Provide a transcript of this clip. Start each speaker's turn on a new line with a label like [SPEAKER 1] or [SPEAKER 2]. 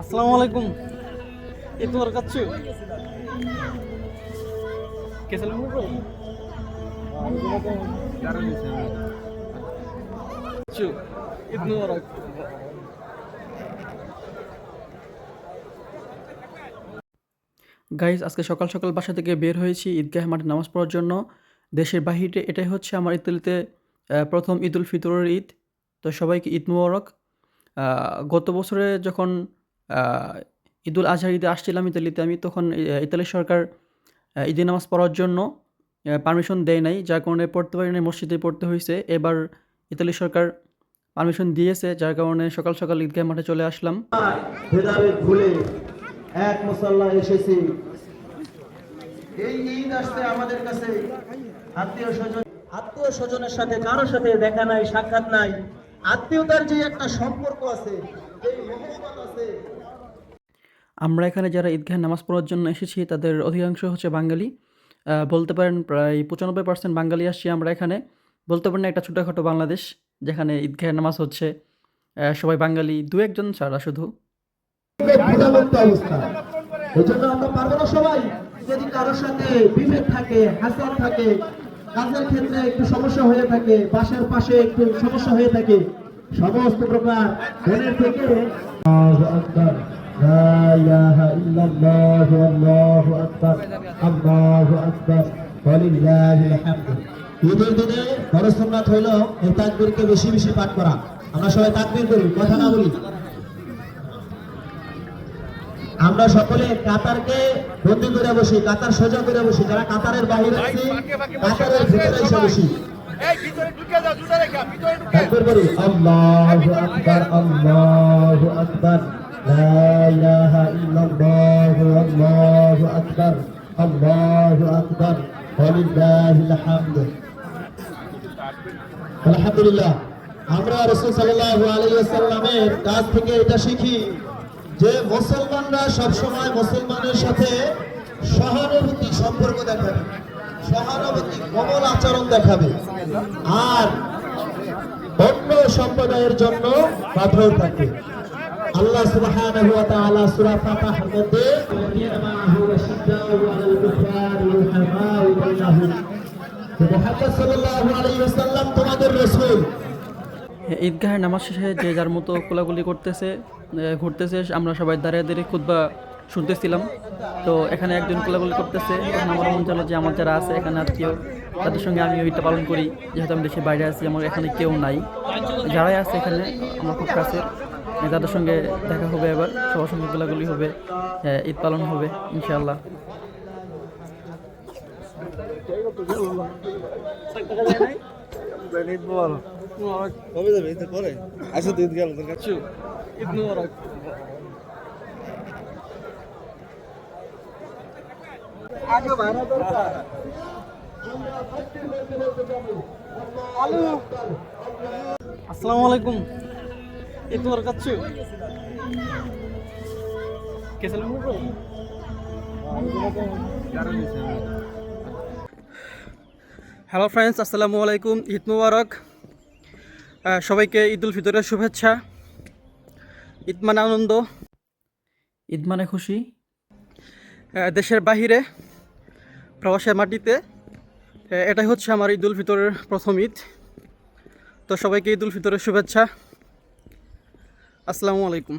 [SPEAKER 1] আসসালামু আলাইকুম। আচ্ছা, এ তোমার কাছে গাইজ আজকে সকাল সকাল বাসা থেকে বের হয়েছি ঈদগাহ মাঠে নামাজ পড়ার জন্য। দেশের বাহিরে এটাই হচ্ছে আমার ইতালিতে প্রথম ঈদ উল ফিতরের ঈদ। তো সবাইকে ঈদ মুবারক। গত বছরে যখন ঈদুল আজহার ঈদে আসছিলাম ইতালিতে। আমি তখন ইতালি সরকার আহ, ঈদে নামাজ পড়ার জন্য পারমিশন দেয় নাই যার কারণে পড়তে পারি নাই মসজিদে পড়তে হয়েছে এবার ইতালি সরকার পারমিশন দিয়েছে যার কারণে সকাল সকাল ঈদগাহ মাঠে চলে আসলাম।
[SPEAKER 2] ভুলে এক মুসল্লা এসেছি। এই ঈদ আসছে আমাদের কাছে। আত্মীয় স্বজন আত্মীয় স্বজনের সাথে কারোর সাথে দেখা নাই সাক্ষাৎ নাই। আত্মীয়তার যে একটা সম্পর্ক আছে যে মহব্বত আছে
[SPEAKER 1] আমরা এখানে যারা ঈদগাহে নামাজ পড়ার জন্য এসেছি, তাদের অধিকাংশ হচ্ছে বাঙালি। বলতে পারেন প্রায় পঁচানব্বই পার্সেন্ট বাঙালি আসছি আমরা এখানে। বলতে পারেন একটা ছোটোখাটো বাংলাদেশ, যেখানে ঈদগাহের নামাজ হচ্ছে। সবাই বাঙালি, দু একজন ছাড়া শুধু।
[SPEAKER 2] কারোর সাথে কাজের ক্ষেত্রে একটু সমস্যা হয়ে থাকে বাসার পাশে একটু সমস্যা হয়ে থাকে সমস্ত প্রকার থেকে আকবার লা ইলাহা ইল্লাল্লাহু আল্লাহু আকবার আল্লাহু আকবার ওয়ালিল্লাহিল হামদ ঈদের দিনে সুন্নাত হইল এই তাকবীরকে বেশি বেশি পাঠ করা। আমরা সবাই তাকবীর করি কথা না বলি। আমরা সকলে কাতারকে বন্দি করে বসি কাতার সোজা করে বসি। যারা কাতারের বাইরে আছি কাতারের ভিতরে এসে বসি। তাকবীর করি আল্লাহু আকবার আল্লাহু আকবার। লা ইলাহা ইল্লাল্লাহু আল্লাহু আকবার আল্লাহু আকবার ওয়ালিল্লাহিল হামদ আলহামদুলিল্লাহ। আমরা রাসূল সাল্লাল্লাহু আলাইহি ওয়াসাল্লামের কাছ থেকে এটা শিখি যে মুসলমানরা সবসময় মুসলমানের সাথে সহানুভূতি সম্পর্ক দেখাবে, সহানুভূতি, কোমল আচরণ দেখাবে। আর অন্য সম্প্রদায়ের জন্য কঠোর থাকবে। আল্লাহ সুবহানাহু ওয়া তাআলা সূরা ফাতিহার মধ্যে
[SPEAKER 1] ঈদগাহের নামাজ শেষে যে যার মতো কোলাগুলি করতেছে ঘুরতেছে, আমরা সবাই দাঁড়িয়ে দাঁড়িয়ে খুদ্া শুনতেছিলাম। তো এখানে একজন কোলাগুলি করতেছে তখন আমার মন চালো যে আমার যারা আছে এখানে আত্মীয়, তাদের সঙ্গে আমি ওইটা পালন করি। যেহেতু আমি দেশের বাইরে আছি, আমার এখানে কেউ নাই। যারাই আছে এখানে, আমার খুব কাছের। তাদের সঙ্গে দেখা হবে এবার, সবার সঙ্গে গোলাগুলি হবে ঈদ পালন হবে মুবারক
[SPEAKER 2] আগে
[SPEAKER 1] আসসালামু আলাইকুম। ఇటు వరకు వచ్చు হ্যালো ফ্রেন্ডস আসসালামু আলাইকুম ঈদ মুবারক। সবাইকে ঈদ উল ফিতরের শুভেচ্ছা ঈদ মানে আনন্দ। ঈদ মানে খুশি। দেশের বাহিরে প্রবাসের মাটিতে এটাই হচ্ছে আমার ঈদ উল ফিতরের প্রথম ঈদ। তো সবাইকে ঈদ উল ফিতরের শুভেচ্ছা। আসসালামু আলাইকুম।